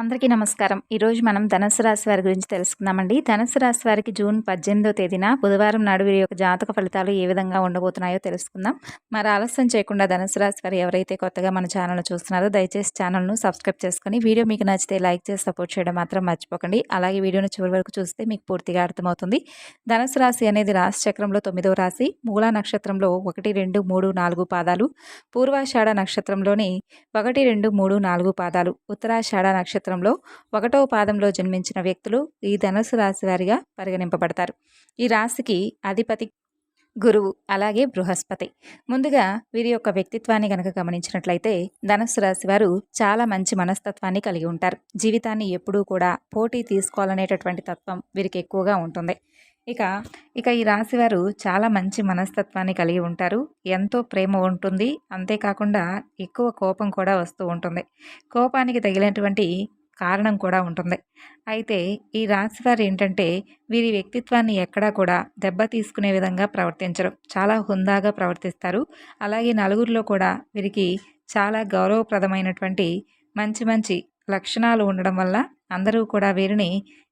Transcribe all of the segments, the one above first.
అందరికీ నమస్కారం. ఈరోజు మనం ధనుసు రాశి వారి గురించి తెలుసుకుందామండి. ధనుసు రాశి వారికి జూన్ పద్దెనిమిదో తేదీన బుధవారం నాడు వీరి యొక్క జాతక ఫలితాలు ఏ విధంగా ఉండబోతున్నాయో తెలుసుకుందాం. మరి ఆలస్యం చేయకుండా ధనుసు రాశి వారు ఎవరైతే కొత్తగా మన ఛానల్ చూస్తున్నారో దయచేసి ఛానల్ను సబ్స్క్రైబ్ చేసుకొని వీడియో మీకు నచ్చితే లైక్ చేసి సపోర్ట్ చేయడం మాత్రం మర్చిపోకండి. అలాగే వీడియోను చివరి వరకు చూస్తే మీకు పూర్తిగా అర్థమవుతుంది. ధనుసు రాశి అనేది రాశి చక్రంలో తొమ్మిదవ రాశి. మూలా నక్షత్రంలో ఒకటి రెండు మూడు నాలుగు పాదాలు. పూర్వాషాఢ నక్షత్రంలోని ఒకటి రెండు మూడు నాలుగు పాదాలు. ఉత్తరాషాఢ నక్షత్రం నక్షత్రంలో ఒకటవ పాదంలో జన్మించిన వ్యక్తులు ఈ ధనుసు రాశి వారిగా పరిగణింపబడతారు. ఈ రాశికి అధిపతి గురువు అలాగే బృహస్పతి. ముందుగా వీరి యొక్క వ్యక్తిత్వాన్ని కనుక గమనించినట్లయితే ధనుసు రాశి వారు చాలా మంచి మనస్తత్వాన్ని కలిగి ఉంటారు. జీవితాన్ని ఎప్పుడూ కూడా పోటీ తీసుకోవాలనేటటువంటి తత్వం వీరికి ఎక్కువగా ఉంటుంది. ఇక ఇక ఈ రాశివారు చాలా మంచి మనస్తత్వాన్ని కలిగి ఉంటారు. ఎంతో ప్రేమ ఉంటుంది. అంతేకాకుండా ఎక్కువ కోపం కూడా వస్తూ ఉంటుంది. కోపానికి తగిలినటువంటి కారణం కూడా ఉంటుంది. అయితే ఈ రాశివారు ఏంటంటే వీరి వ్యక్తిత్వాన్ని ఎక్కడా కూడా దెబ్బ తీసుకునే విధంగా ప్రవర్తించరు. చాలా హుందాగా ప్రవర్తిస్తారు. అలాగే నలుగురిలో కూడా వీరికి చాలా గౌరవప్రదమైనటువంటి మంచి మంచి లక్షణాలు ఉండడం వల్ల అందరూ కూడా వీరిని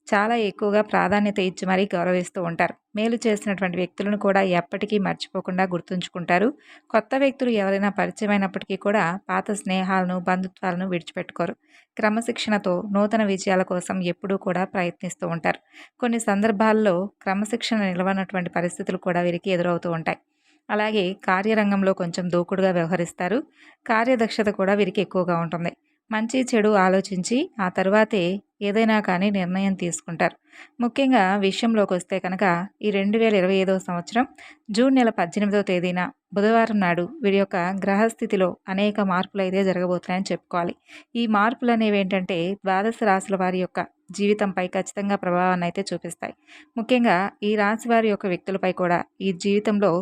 చాలా ఎక్కువగా ప్రాధాన్యత ఇచ్చి మరీ గౌరవిస్తూ ఉంటారు. మేలు చేసినటువంటి వ్యక్తులను కూడా ఎప్పటికీ మర్చిపోకుండా గుర్తుంచుకుంటారు. కొత్త వ్యక్తులు ఎవరైనా పరిచయమైనప్పటికీ కూడా పాత స్నేహాలను బంధుత్వాలను విడిచిపెట్టుకోరు. క్రమశిక్షణతో నూతన విజయాల కోసం ఎప్పుడూ కూడా ప్రయత్నిస్తూ ఉంటారు. కొన్ని సందర్భాల్లో క్రమశిక్షణ నిలవనటువంటి పరిస్థితులు కూడా వీరికి ఎదురవుతూ ఉంటాయి. అలాగే కార్యరంగంలో కొంచెం దూకుడుగా వ్యవహరిస్తారు. కార్యదక్షత కూడా వీరికి ఎక్కువగా ఉంటుంది. మంచి చెడు ఆలోచించి ఆ తర్వాతే ఏదైనా కానీ నిర్ణయం తీసుకుంటారు. ముఖ్యంగా విషయంలోకి వస్తే కనుక ఈ రెండు వేల ఇరవై ఐదవ సంవత్సరం జూన్ నెల పద్దెనిమిదవ తేదీన బుధవారం నాడు వీరి యొక్క గ్రహస్థితిలో అనేక మార్పులు అయితే జరగబోతున్నాయని చెప్పుకోవాలి. ఈ మార్పులు అనేవి ఏంటంటే ద్వాదశ రాశుల వారి యొక్క జీవితంపై ఖచ్చితంగా ప్రభావాన్ని అయితే చూపిస్తాయి. ముఖ్యంగా ఈ రాశి వారి యొక్క వ్యక్తులపై కూడా ఈ జీవితంలో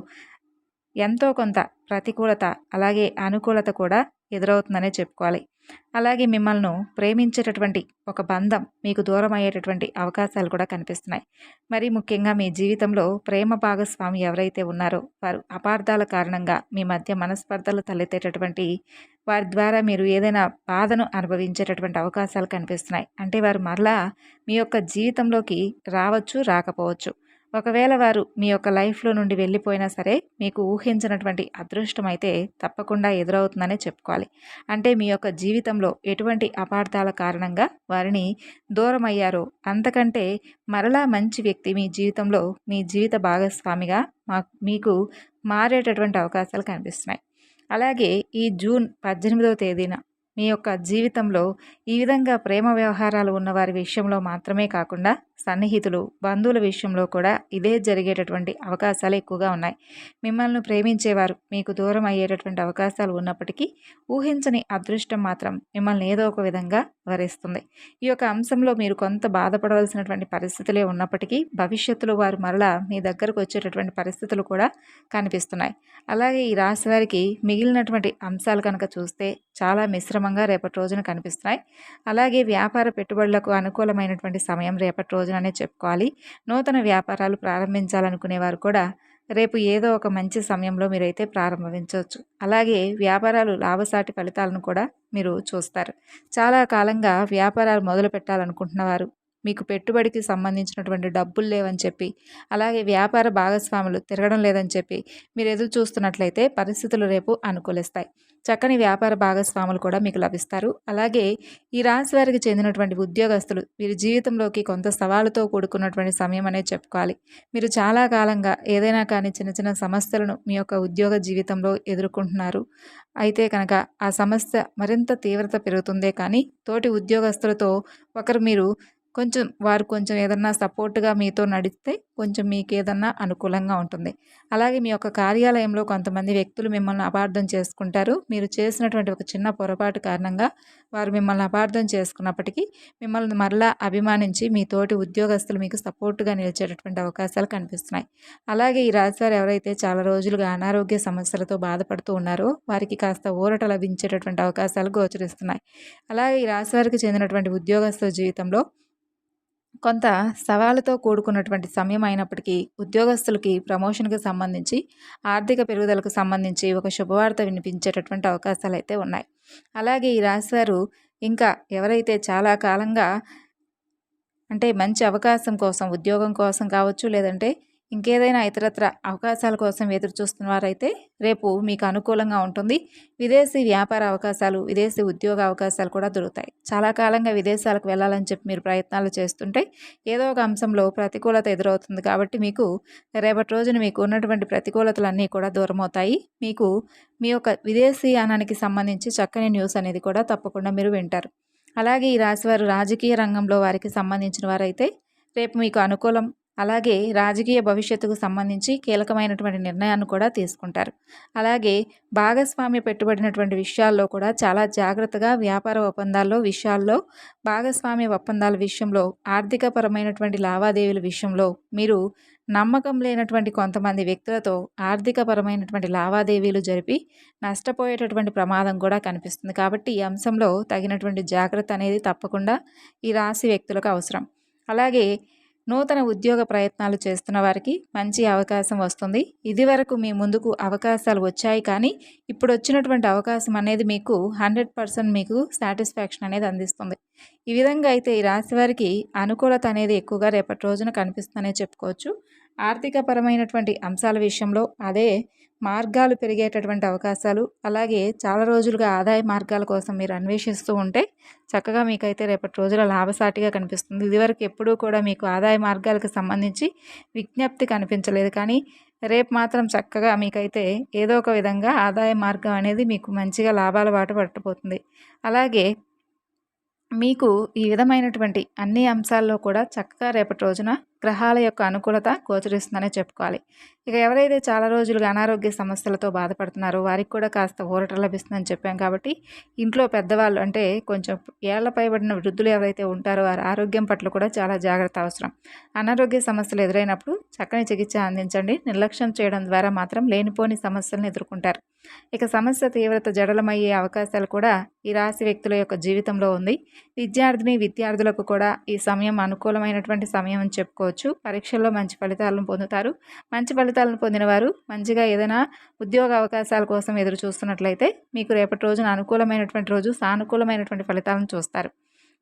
ఎంతో కొంత ప్రతికూలత అలాగే అనుకూలత కూడా ఎదురవుతుందనే చెప్పుకోవాలి. అలాగే మిమ్మల్ని ప్రేమించేటటువంటి ఒక బంధం మీకు దూరం అయ్యేటటువంటి అవకాశాలు కూడా కనిపిస్తున్నాయి. మరి ముఖ్యంగా మీ జీవితంలో ప్రేమ భాగస్వామి ఎవరైతే ఉన్నారో వారు అపార్థాల కారణంగా మీ మధ్య మనస్పర్ధలు తలెత్తేటటువంటి వారి ద్వారా మీరు ఏదైనా బాధను అనుభవించేటటువంటి అవకాశాలు కనిపిస్తున్నాయి. అంటే వారు మరలా మీ యొక్క జీవితంలోకి రావచ్చు రాకపోవచ్చు. ఒకవేళ వారు మీ యొక్క లైఫ్లో నుండి వెళ్ళిపోయినా సరే మీకు ఊహించినటువంటి అదృష్టం అయితే తప్పకుండా ఎదురవుతుందనే చెప్పుకోవాలి. అంటే మీ యొక్క జీవితంలో ఎటువంటి అపార్థాల కారణంగా వారిని దూరం అయ్యారో అంతకంటే మరలా మంచి వ్యక్తి మీ జీవితంలో మీ జీవిత భాగస్వామిగా మా మీకు మారేటటువంటి అవకాశాలు కనిపిస్తున్నాయి. అలాగే ఈ జూన్ పద్దెనిమిదవ తేదీన మీ యొక్క జీవితంలో ఈ విధంగా ప్రేమ వ్యవహారాలు ఉన్న వారి విషయంలో మాత్రమే కాకుండా సన్నిహితులు బంధువుల విషయంలో కూడా ఇదే జరిగేటటువంటి అవకాశాలు ఎక్కువగా ఉన్నాయి. మిమ్మల్ని ప్రేమించేవారు మీకు దూరం అయ్యేటటువంటి అవకాశాలు ఉన్నప్పటికీ ఊహించని అదృష్టం మాత్రం మిమ్మల్ని ఏదో ఒక విధంగా వరిస్తుంది. ఈ యొక్క అంశంలో మీరు కొంత బాధపడవలసినటువంటి పరిస్థితులే ఉన్నప్పటికీ భవిష్యత్తులో వారు మరలా మీ దగ్గరకు వచ్చేటటువంటి పరిస్థితులు కూడా కనిపిస్తున్నాయి. అలాగే ఈ రాశి వారికి మిగిలినటువంటి అంశాలు కనుక చూస్తే చాలా మిశ్రమంగా రేపటి రోజున కనిపిస్తున్నాయి. అలాగే వ్యాపార పెట్టుబడులకు అనుకూలమైనటువంటి సమయం రేపటి రోజున రోజుననే చెప్పుకోవాలి. నూతన వ్యాపారాలు ప్రారంభించాలనుకునేవారు కూడా రేపు ఏదో ఒక మంచి సమయంలో మీరైతే ప్రారంభించవచ్చు. అలాగే వ్యాపారాలు లాభసాటి ఫలితాలను కూడా మీరు చూస్తారు. చాలా కాలంగా వ్యాపారాలు మొదలు పెట్టాలనుకుంటున్నవారు మీకు పెట్టుబడికి సంబంధించినటువంటి డబ్బులు లేవని చెప్పి అలాగే వ్యాపార భాగస్వాములు తిరగడం లేదని చెప్పి మీరు ఎదురు చూస్తున్నట్లయితే పరిస్థితులు రేపు అనుకూలిస్తాయి. చక్కని వ్యాపార భాగస్వాములు కూడా మీకు లభిస్తారు. అలాగే ఈ రాశి వారికి చెందినటువంటి ఉద్యోగస్తులు వీరి జీవితంలోకి కొంత సవాలుతో కూడుకున్నటువంటి సమయం అనేది చెప్పుకోవాలి. మీరు చాలా కాలంగా ఏదైనా కానీ చిన్న చిన్న సమస్యలను మీ యొక్క ఉద్యోగ జీవితంలో ఎదుర్కొంటున్నారు. అయితే కనుక ఆ సమస్య మరింత తీవ్రత పెరుగుతుందే కానీ తోటి ఉద్యోగస్తులతో ఒకరు మీరు కొంచెం వారు కొంచెం ఏదన్నా సపోర్ట్గా మీతో నడిస్తే కొంచెం మీకు ఏదన్నా అనుకూలంగా ఉంటుంది. అలాగే మీ యొక్క కార్యాలయంలో కొంతమంది వ్యక్తులు మిమ్మల్ని అపార్థం చేసుకుంటారు. మీరు చేసినటువంటి ఒక చిన్న పొరపాటు కారణంగా వారు మిమ్మల్ని అపార్థం చేసుకున్నప్పటికీ మిమ్మల్ని మరలా అభిమానించి మీ తోటి ఉద్యోగస్తులు మీకు సపోర్టుగా నిలిచేటటువంటి అవకాశాలు కనిపిస్తున్నాయి. అలాగే ఈ రాశివారు ఎవరైతే చాలా రోజులుగా అనారోగ్య సమస్యలతో బాధపడుతూ ఉన్నారో వారికి కాస్త ఊరట లభించేటటువంటి అవకాశాలు గోచరిస్తున్నాయి. అలాగే ఈ రాశివారికి చెందినటువంటి ఉద్యోగస్తుల జీవితంలో కొంత సవాళ్ళతో కూడుకున్నటువంటి సమయం అయినప్పటికీ ఉద్యోగస్తులకి ప్రమోషన్కి సంబంధించి ఆర్థిక పెరుగుదలకు సంబంధించి ఒక శుభవార్త వినిపించేటటువంటి అవకాశాలు అయితే ఉన్నాయి. అలాగే ఈ రాశివారు ఇంకా ఎవరైతే చాలా కాలంగా అంటే మంచి అవకాశం కోసం ఉద్యోగం కోసం కావచ్చు లేదంటే ఇంకేదైనా ఇతరత్ర అవకాశాల కోసం ఎదురు చూస్తున్న వారైతే రేపు మీకు అనుకూలంగా ఉంటుంది. విదేశీ వ్యాపార అవకాశాలు విదేశీ ఉద్యోగ అవకాశాలు కూడా దొరుకుతాయి. చాలా కాలంగా విదేశాలకు వెళ్ళాలని చెప్పి మీరు ప్రయత్నాలు చేస్తుంటే ఏదో ఒక అంశంలో ప్రతికూలత ఎదురవుతుంది కాబట్టి మీకు రేపటి రోజున మీకు ఉన్నటువంటి ప్రతికూలతలన్నీ కూడా దూరమవుతాయి. మీకు మీ యొక్క విదేశీయానానికి సంబంధించి చక్కని న్యూస్ అనేది కూడా తప్పకుండా మీరు వింటారు. అలాగే ఈ రాశివారు రాజకీయ రంగంలో వారికి సంబంధించిన వారైతే రేపు మీకు అనుకూలం అలాగే రాజకీయ భవిష్యత్తుకు సంబంధించి కీలకమైనటువంటి నిర్ణయాన్ని కూడా తీసుకుంటారు. అలాగే భాగస్వామ్య పెట్టుబడినటువంటి విషయాల్లో కూడా చాలా జాగ్రత్తగా వ్యాపార ఒప్పందాల్లో విషయాల్లో భాగస్వామ్య ఒప్పందాల విషయంలో ఆర్థికపరమైనటువంటి లావాదేవీల విషయంలో మీరు నమ్మకం లేనటువంటి కొంతమంది వ్యక్తులతో ఆర్థికపరమైనటువంటి లావాదేవీలు జరిపి నష్టపోయేటటువంటి ప్రమాదం కూడా కనిపిస్తుంది. కాబట్టి ఈ అంశంలో తగినటువంటి జాగ్రత్త అనేది తప్పకుండా ఈ రాశి వ్యక్తులకు అవసరం. అలాగే నూతన ఉద్యోగ ప్రయత్నాలు చేస్తున్న వారికి మంచి అవకాశం వస్తుంది. ఇదివరకు మీ ముందుకు అవకాశాలు వచ్చాయి కానీ ఇప్పుడు వచ్చినటువంటి అవకాశం అనేది మీకు హండ్రెడ్ పర్సెంట్ మీకు సాటిస్ఫాక్షన్ అనేది అందిస్తుంది. ఈ విధంగా అయితే ఈ రాశి వారికి అనుకూలత అనేది ఎక్కువగా రేపటి రోజున కనిపిస్తుందనే చెప్పుకోవచ్చు. ఆర్థికపరమైనటువంటి అంశాల విషయంలో అదే మార్గాలు పెరిగేటటువంటి అవకాశాలు అలాగే చాలా రోజులుగా ఆదాయ మార్గాల కోసం మీరు అన్వేషిస్తూ ఉంటే చక్కగా మీకైతే రేపటి రోజుల లాభసాటిగా కనిపిస్తుంది. ఇదివరకు ఎప్పుడూ కూడా మీకు ఆదాయ మార్గాలకు సంబంధించి విజ్ఞప్తి కనిపించలేదు. కానీ రేపు మాత్రం చక్కగా మీకైతే ఏదో ఒక విధంగా ఆదాయ మార్గం అనేది మీకు మంచిగా లాభాల బాట పట్టబోతుంది. అలాగే మీకు ఈ విధమైనటువంటి అన్ని అంశాల్లో కూడా చక్కగా రేపటి రోజున గ్రహాల యొక్క అనుకూలత గోచరిస్తుందనే చెప్పుకోవాలి. ఇక ఎవరైతే చాలా రోజులుగా అనారోగ్య సమస్యలతో బాధపడుతున్నారో వారికి కూడా కాస్త ఊరట లభిస్తుందని చెప్పాం కాబట్టి ఇంట్లో పెద్దవాళ్ళు అంటే కొంచెం ఏళ్ళ పైబడిన వృద్ధులు ఎవరైతే ఉంటారో వారి ఆరోగ్యం పట్ల కూడా చాలా జాగ్రత్త అవసరం. అనారోగ్య సమస్యలు ఎదురైనప్పుడు చక్కని చికిత్స అందించండి. నిర్లక్ష్యం చేయడం ద్వారా మాత్రం లేనిపోని సమస్యలను ఎదుర్కొంటారు. ఇక సమస్య తీవ్రత జడలమయ్యే అవకాశాలు కూడా ఈ రాశి వ్యక్తుల యొక్క జీవితంలో ఉంది. విద్యార్థిని విద్యార్థులకు కూడా ఈ సమయం అనుకూలమైనటువంటి సమయం అని చెప్పుకోవచ్చు. పరీక్షల్లో మంచి ఫలితాలను పొందుతారు. మంచి ఫలితాలను పొందిన వారు మంచిగా ఏదైనా ఉద్యోగ అవకాశాల కోసం ఎదురు చూస్తున్నట్లయితే మీకు రేపటి రోజున అనుకూలమైనటువంటి రోజు సానుకూలమైనటువంటి ఫలితాలను చూస్తారు.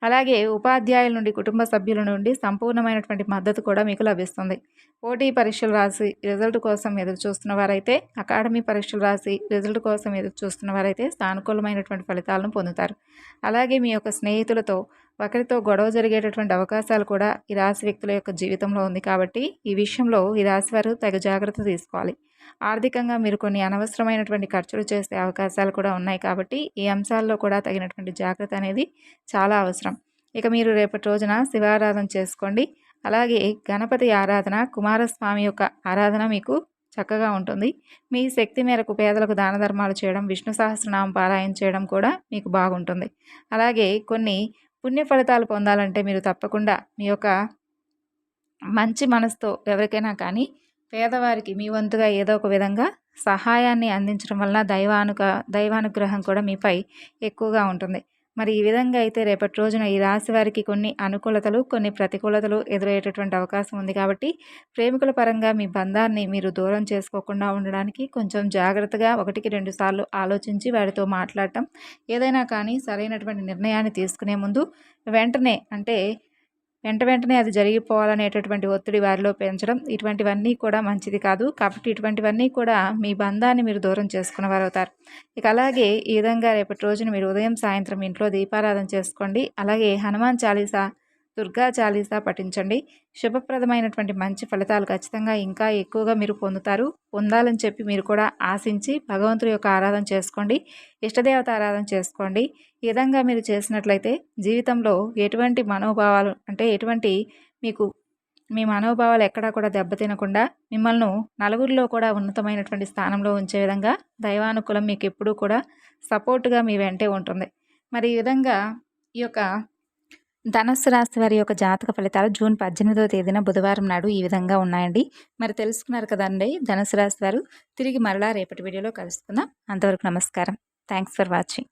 అలాగే ఉపాధ్యాయుల నుండి కుటుంబ సభ్యుల నుండి సంపూర్ణమైనటువంటి మద్దతు కూడా మీకు లభిస్తుంది. పోటీ పరీక్షలు రాసి రిజల్ట్ కోసం ఎదురు చూస్తున్న వారైతే అకాడమీ పరీక్షలు రాసి రిజల్ట్ కోసం ఎదురు చూస్తున్న వారైతే సానుకూలమైనటువంటి ఫలితాలను పొందుతారు. అలాగే మీ యొక్క స్నేహితులతో ఒకరితో గొడవ జరిగేటటువంటి అవకాశాలు కూడా ఈ రాశి వ్యక్తుల యొక్క జీవితంలో ఉంది కాబట్టి ఈ విషయంలో ఈ రాశి వారు తగు జాగ్రత్త తీసుకోవాలి. ఆర్థికంగా మీరు కొన్ని అనవసరమైనటువంటి ఖర్చులు చేసే అవకాశాలు కూడా ఉన్నాయి కాబట్టి ఈ అంశాల్లో కూడా తగినటువంటి జాగ్రత్త అనేది చాలా అవసరం. ఇక మీరు రేపటి రోజున శివారాధన చేసుకోండి. అలాగే గణపతి ఆరాధన కుమారస్వామి యొక్క ఆరాధన మీకు చక్కగా ఉంటుంది. మీ శక్తి మేరకు పేదలకు దాన ధర్మాలు చేయడం విష్ణు సహస్రనామం పారాయణ చేయడం కూడా మీకు బాగుంటుంది. అలాగే కొన్ని పుణ్య ఫలితాలు పొందాలంటే మీరు తప్పకుండా మీ యొక్క మంచి మనసుతో ఎవరికైనా కానీ పేదవారికి మీ వంతుగా ఏదో ఒక విధంగా సహాయాన్ని అందించడం వలన దైవానుక దైవానుగ్రహం కూడా మీపై ఎక్కువగా ఉంటుంది. మరి ఈ విధంగా అయితే రేపటి రోజున ఈ రాశి వారికి కొన్ని అనుకూలతలు కొన్ని ప్రతికూలతలు ఎదురయ్యేటటువంటి అవకాశం ఉంది కాబట్టి ప్రేమికుల పరంగా మీ బంధాన్ని మీరు దూరం చేసుకోకుండా ఉండడానికి కొంచెం జాగ్రత్తగా ఒకటికి రెండు సార్లు ఆలోచించి వారితో మాట్లాడటం ఏదైనా కానీ సరైనటువంటి నిర్ణయాన్ని తీసుకునే ముందు వెంటనే అంటే వెంట వెంటనే అది జరిగిపోవాలనేటటువంటి ఒత్తిడి వారిలో పెంచడం ఇటువంటివన్నీ కూడా మంచిది కాదు. కాబట్టి ఇటువంటివన్నీ కూడా మీ బంధాన్ని మీరు దూరం చేసుకున్నవారు అవుతారు ఇక అలాగే ఈ విధంగా రేపటి రోజున మీరు ఉదయం సాయంత్రం ఇంట్లో దీపారాధన చేసుకోండి. అలాగే హనుమాన్ చాలీసా దుర్గా చాలీసా పఠించండి. శుభప్రదమైనటువంటి మంచి ఫలితాలు ఖచ్చితంగా ఇంకా ఎక్కువగా మీరు పొందుతారు. పొందాలని చెప్పి మీరు కూడా ఆశించి భగవంతుడి యొక్క ఆరాధన చేసుకోండి. ఇష్టదేవత ఆరాధన చేసుకోండి. ఈ విధంగా మీరు చేసినట్లయితే జీవితంలో ఎటువంటి మనోభావాలు అంటే ఎటువంటి మీకు మీ మనోభావాలు ఎక్కడా కూడా దెబ్బతినకుండా మిమ్మల్ని నలుగురిలో కూడా ఉన్నతమైనటువంటి స్థానంలో ఉంచే విధంగా దైవానుకూలం మీకు ఎప్పుడూ కూడా సపోర్టుగా మీ వెంటే ఉంటుంది. మరి ఈ విధంగా ఈ యొక్క ధనస్సు రాశి వారి యొక్క జాతక ఫలితాలు జూన్ పద్దెనిమిదవ తేదీన బుధవారం నాడు ఈ విధంగా ఉన్నాయండి. మరి తెలుసుకున్నారు కదండి ధనుసు రాశి వారు. తిరిగి మరలా రేపటి వీడియోలో కలుసుకుందాం. అంతవరకు నమస్కారం. Thanks for watching